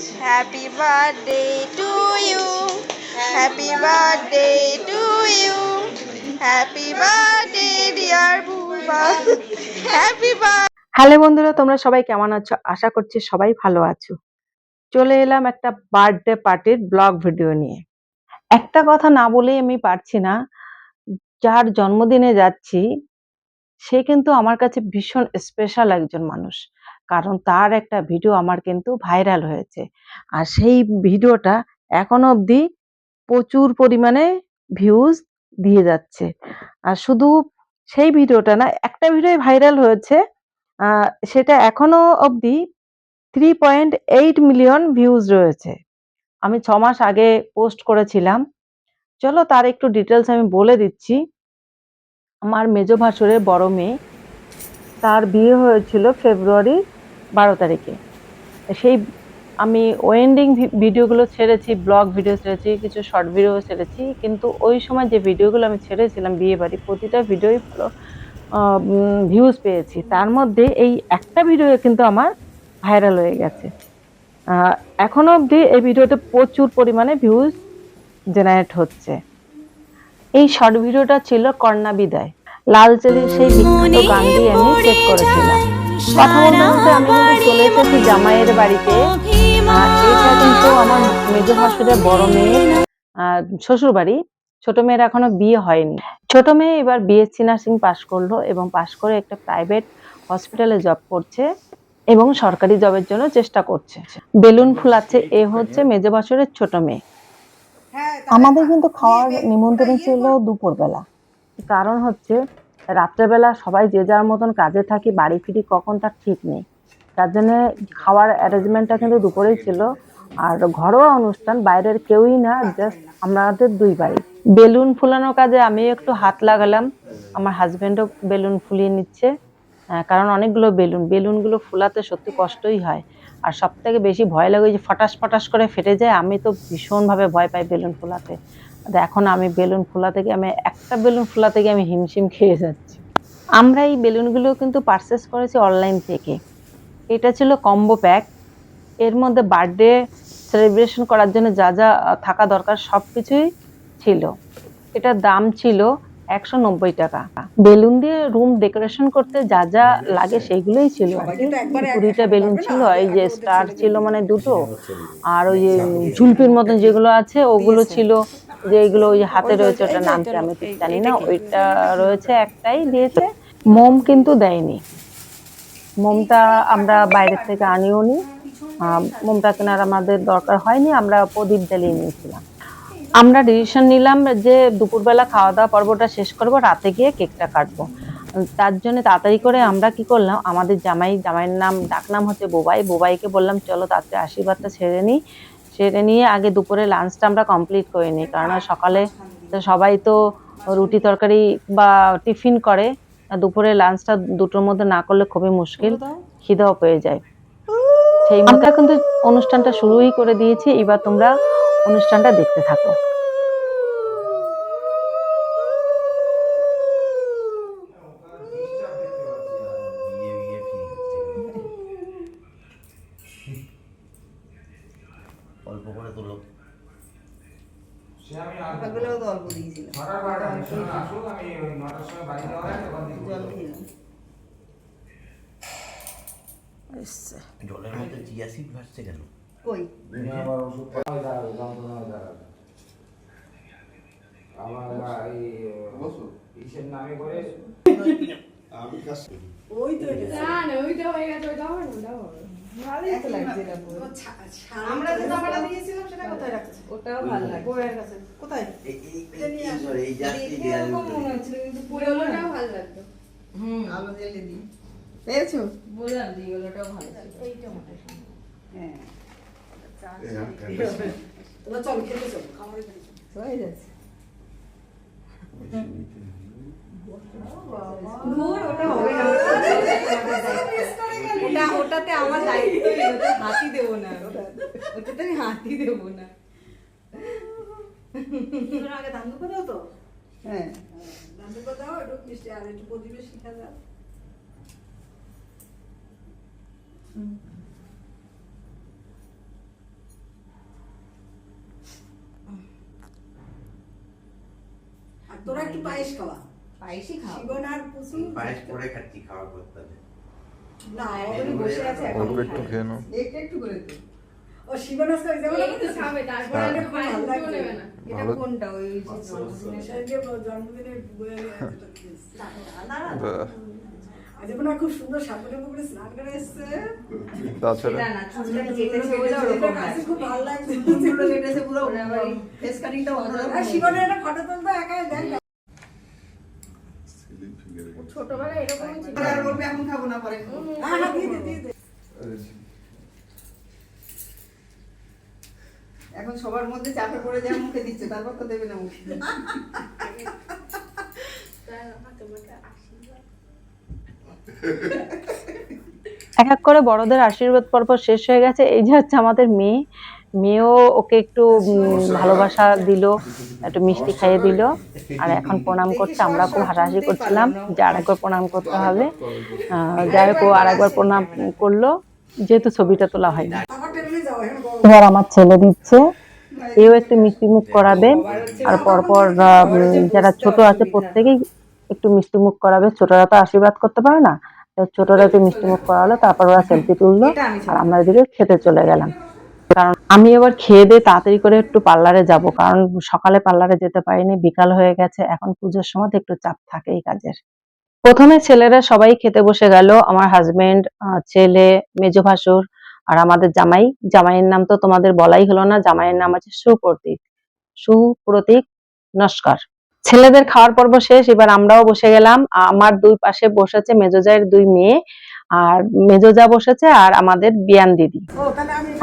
Happy birthday to you. Happy birthday to you. Happy birthday, dear Buba. Happy birthday. Hello বন্ধুরা, তোমরা সবাই কেমন আছো আশা করছি সবাই ভালো আছো চলে এলাম একটা বার্থডে পার্টির ব্লগ ভিডিও নিয়ে একটা কথা না বলেই আমি পারছি না যার জন্মদিনে যাচ্ছি, সে কিন্তু আমার কাছে ভীষণ স্পেশাল একজন মানুষ কারণ তার একটা ভিডিও আমার কিন্তু ভাইরাল হয়েছে। আর সেই ভিডিওটা এখনও অবধি প্রচুর পরিমাণে ভিউজ দিয়ে যাচ্ছে। আর শুধু সেই ভিডিওটা না, একটা ভিডিও ভাইরাল হয়েছে সেটা এখনও অবধি three point eight million views রয়েছে। আমি ছ মাস আগে পোস্ট করেছিলাম। চলো তার একটু ডিটেলস আমি বলে দিচ্ছি। আমার মেজ ভাসুরের বড় মেয়ে, তার বিয়ে হয়েছিল ফেব্রুয়ারি বারো তারিখে। সেই আমি ওয়েন্ডিং ভিডিওগুলো ছেড়েছি ব্লগ ভিডিও ছেড়েছি কিছু শর্ট ভিডিও ছেড়েছি কিন্তু ওই সময় যে ভিডিওগুলো আমি ছেড়েছিলাম বিয়ে বাড়ি প্রতিটা ভিডিওই ভালো ভিউজ পেয়েছি। তার মধ্যে এই একটা ভিডিও কিন্তু আমার ভাইরাল হয়ে গেছে। আহ, এখনও অবধি এই ভিডিওতে প্রচুর পরিমাণে ভিউজ জেনারেট হচ্ছে। এই শর্ট ভিডিওটা ছিল কর্ণা বিদায়। লাল চেলির সেই বিখ্যাত গানটি আমি চেক করেছিলাম। কথা বলতে বলতে আমি কিন্তু চলে এসেছি জামাইয়ের বাড়িতে এটা কিন্তু আমার মেজ ভাসুরের বড় মেয়ে শ্বশুর বাড়ি ছোট মেয়ের এখনও বিয়ে হয়নি। ছোট মেয়ে এবার বিএসসি নার্সিং পাশ করল এবং পাশ করে একটা প্রাইভেট হসপিটালে জব করছে এবং সরকারি জবের জন্য চেষ্টা করছে। বেলুন ফুলাচ্ছে এ হচ্ছে মেজ বছরের ছোট মেয়ে। আমাদের কিন্তু খাওয়ার নিমন্ত্রণ ছিল দুপুরবেলা। কারণ হচ্ছে রাত্রেবেলা সবাই যে যার মতন কাজে থাকি, বাড়ি ফিরি, কখন তার ঠিক নেই। তার জন্য খাওয়ার অ্যারেঞ্জমেন্টটা কিন্তু দুপুরেই ছিল। আর ঘরোয়া অনুষ্ঠান, বাইরের কেউই না জাস্ট আমাদের দুই বাড়ি বেলুন ফুলানোর কাজে আমি একটু হাত লাগালাম। আমার হাজব্যান্ডও বেলুন ফুলিয়ে নিচ্ছে। কারণ অনেকগুলো বেলুন। বেলুনগুলো ফুলাতে সত্যি কষ্টই হয়। আর সব থেকে বেশি ভয় লাগে যে ফটাস ফটাস করে ফেটে যায়, আমি তো ভীষণভাবে ভয় পাই বেলুন ফুলাতে। এখন আমি বেলুন ফুলাতে গিয়ে, আমি একটা বেলুন ফুলাতে গিয়ে আমি হিমশিম খেয়ে যাচ্ছি। আমরা এই বেলুনগুলো কিন্তু পারচেস করেছি অনলাইন থেকে। এটা ছিল কম্বো প্যাক এর মধ্যে বার্থডে সেলিব্রেশন করার জন্য যা যা থাকা দরকার সব কিছুই ছিল। এটার দাম ছিল একশো নব্বই টাকা। বেলুন দিয়ে রুম ডেকোরেশন করতে যা যা লাগে সেইগুলোই ছিল। কুড়িটা বেলুন ছিল, এই যে স্টার ছিল মানে দুটো, আর ওই যে ঝুলপির মতন যেগুলো আছে, ওগুলো ছিল যে এগুলো ওই হাতে রয়েছে ওটা নামটা আমি ঠিক জানি না, ওইটা রয়েছে একটাই দিয়েছে। মোম কিন্তু দেয়নি। মোমটা আমরা বাইরের থেকে আনিও নি মোমটা কেনার আমাদের দরকার হয়নি, আমরা প্রদীপ জ্বালিয়ে নিয়েছিলাম। আমরা ডিসিশন নিলাম যে দুপুরবেলা খাওয়া দাওয়া পর্বটা শেষ করব, রাতে গিয়ে কেকটা কাটবো। তার জন্য তাড়াতাড়ি করে আমরা কি করলাম, আমাদের জামাই, জামাইয়ের নাম ডাকনাম হচ্ছে বোবাই। বোবাইকে বললাম, চলো তাড়াতাড়ি আশীর্বাদটা ছেড়ে নিই সেরে নিয়ে আগে দুপুরে লাঞ্চটা আমরা কমপ্লিট করে নিই কারণ সকালে সবাই তো রুটি তরকারি বা টিফিন করে। দুপুরে লাঞ্চটা দুটোর মধ্যে না করলে খুবই মুশকিল খিদেও পেয়ে যায়। সেই মতো কিন্তু অনুষ্ঠানটা শুরুই করে দিয়েছি এবার তোমরা অনুষ্ঠানটা দেখতে থাকো। অল্প করে তোলো। সকালবেলাও তো অল্প জলের মধ্যে চিয়া ভাসছে কেন? কই? আবার ওষুধ খাওয়া দাঁড়াবে যন্ত্রণা দাঁড়াবে আমার এই ইসের নামে করে? ওই তো। না না ওইটা হয়ে গেছে ওইটা হবে না ওটা হবে ভালোই তো লাগছে আমরা যে জামাটা দিয়েছিলাম ওটাও ভালো লাগে। বইয়ের কাছে কোথায়? এই- এই- এই- এই ঘরে, এই জাস্ট এই দেখে দেয়ালের এরকম মনে হচ্ছিল কিন্তু পুরোনোটাও ভালো লাগতো। হুম। আলো জ্বেলে দিই পেয়েছ বললাম যে এগুলোটাও ভালো ছিল। হ্যাঁ। তোমরা চলো খেতে চলো খাবারে খেতে চলো। হয়ে যাচ্ছে। দূর ওটা হবে না। ওটা ওটাতে আমার দায়িত্ব নেই, হাতি দেবো না। ওটাতে আমি হাতি দেবো না। হ্যাঁ। আর তোরা একটু পায়েস খাওয়া। পায়েসই খাওয়া। আর পুসু পায়েস পরে খাচ্ছি খাওয়া করতে না এখন একটু খেয়ে নাও। একটু একটু করে ও খাবে তারপর নেবে না এটা। কোনটা? ওই জন্মদিনে খুব সুন্দর পুকুরে স্নান করে এসছে। তাছাড়া? খুব ভালো লাগছে। পুরো ফেস কাটিংটা আর শিবনের একটা ফটো তুলতো একাই দেখ। না। ছোটবেলায় এরকমই ছিল। আর বলবে এখন খাব না পরে হ্যাঁ হ্যাঁ দিয়ে দে দিয়ে দে। এখন সবার মধ্যে চাপে পড়ে যা মুখে দিচ্ছে তারপর তো দেবে না মুখে। এক এক করে বড়দের আশীর্বাদ পর্ব শেষ হয়ে গেছে। এই যে হচ্ছে আমাদের মেয়ে মেয়েও ওকে একটু ভালোবাসা দিল একটু মিষ্টি খাইয়ে দিল। আর এখন প্রণাম করছে আমরা খুব হাসাহাসি করছিলাম যে আরেকবার প্রণাম করতে হবে। যাই হোক ও আরেকবার প্রণাম করল যেহেতু ছবিটা তোলা হয়নি। এবার আমার ছেলে দিচ্ছে। এও একটু মিষ্টি মুখ করাবে আর পরপর যারা ছোট আছে প্রত্যেকেই একটু মিষ্টি মুখ করাবে। ছোটরা তো আশীর্বাদ করতে পারে না ছোটরা একটু মিষ্টি মুখ করালো তারপর ওরা সেলফি তুললো আর আমরা এদিকে খেতে চলে গেলাম। কারণ আমি এবার খেয়ে দিয়ে তাড়াতাড়ি করে একটু পার্লারে যাব কারণ সকালে পার্লারে যেতে পারিনি বিকাল হয়ে গেছে এখন পুজোর সময় একটু চাপ থাকে এই কাজের। প্রথমে ছেলেরা সবাই খেতে বসে গেল আমার হাজবেন্ড ছেলে মেজো ভাসুর আর আমাদের জামাই, জামাইয়ের নাম তো তোমাদের বলাই হলো না, জামাইয়ের নাম আছে সুপ্রতীক। সুপ্রতীক নস্কর। ছেলেদের খাওয়ার পর্ব শেষ, এবার আমরাও বসে গেলাম। আমার দুই পাশে বসেছে মেজোজাইয়ের দুই মেয়ে, আর মেজোজা বসেছে আর আমাদের বিয়ান দিদি।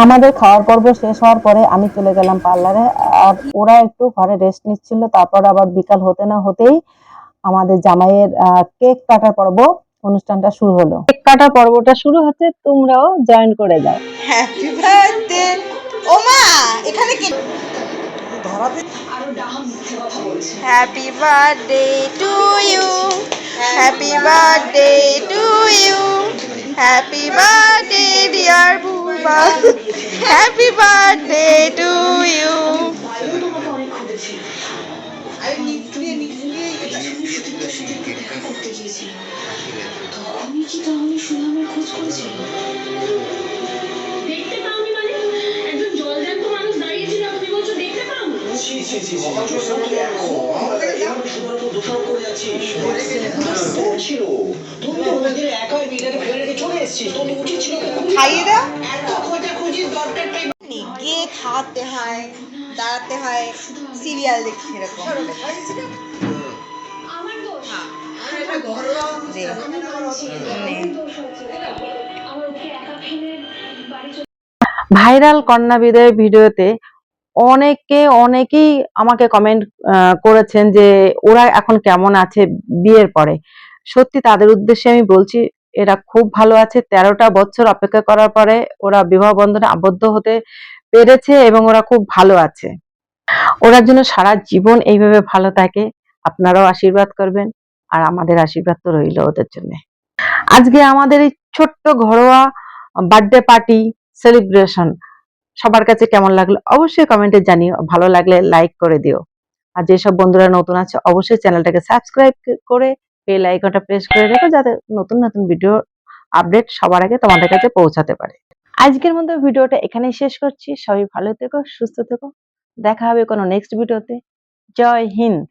আমাদের খাওয়ার পর্ব শেষ হওয়ার পরে আমি চলে গেলাম পার্লারে, আর ওরা একটু ঘরে রেস্ট নিচ্ছিল, তারপর আবার বিকাল হতে না হতেই আমাদের জামাইয়ের কেক কাটার পর্ব অনুষ্ঠানটা শুরু হলো। কেক কাটার পর্বটা শুরু হচ্ছে, তোমরাও জয়েন করে যাও। হ্যাপি বার্থডে ও মা, এখানে কি? Happy birthday to you happy birthday to you happy birthday dear Buba happy birthday to you সুনামের খোঁজ করেছিল দেখতে পাওনি মানে? একজন জলজ্যান্ত মানুষ দাঁড়িয়েছিল তুমি বলছো দেখতে পাওনি? ছিল। ছিল গিয়ে খাওয়াতে হয় দাঁড়াতে হয় সিরিয়াল দেখছি এরকম। আমার দোষ? ভাইরাল কন্যা বিদায় ভিডিওতে অনেকে, অনেকেই আমাকে কমেন্ট করেছেন যে ওরা এখন কেমন আছে বিয়ের পরে। সত্যি তাদের উদ্দেশ্যে আমি বলছি, এরা খুব ভালো আছে। তেরোটা বছর অপেক্ষা করার পরে ওরা বিবাহ বন্ধনে আবদ্ধ হতে পেরেছে এবং ওরা খুব ভালো আছে। ওরা যেন সারা জীবন এইভাবে ভালো থাকে, আপনারাও আশীর্বাদ করবেন। আর আমাদের আশীর্বাদ তো রইল ওদের জন্য। আজকে আমাদের এই ছোট্ট ঘরোয়া বার্থডে পার্টি সেলিব্রেশন সবার কাছে কেমন লাগল অবশ্যই কমেন্টে জানিও, ভালো লাগলে লাইক করে দিও। আর যেসব বন্ধুরা নতুন আছে, অবশ্যই চ্যানেলটাকে সাবস্ক্রাইব করে বেল আইকনটা প্রেস করে রেখো, যাতে নতুন নতুন ভিডিও আপডেট সবার আগে তোমাদের কাছে পৌঁছাতে পারে। আজকের মতো ভিডিওটা এখানেই শেষ করছি। সবাই ভালো থেকো, সুস্থ থেকো। দেখা হবে কোনো নেক্সট ভিডিওতে জয় হিন্দ।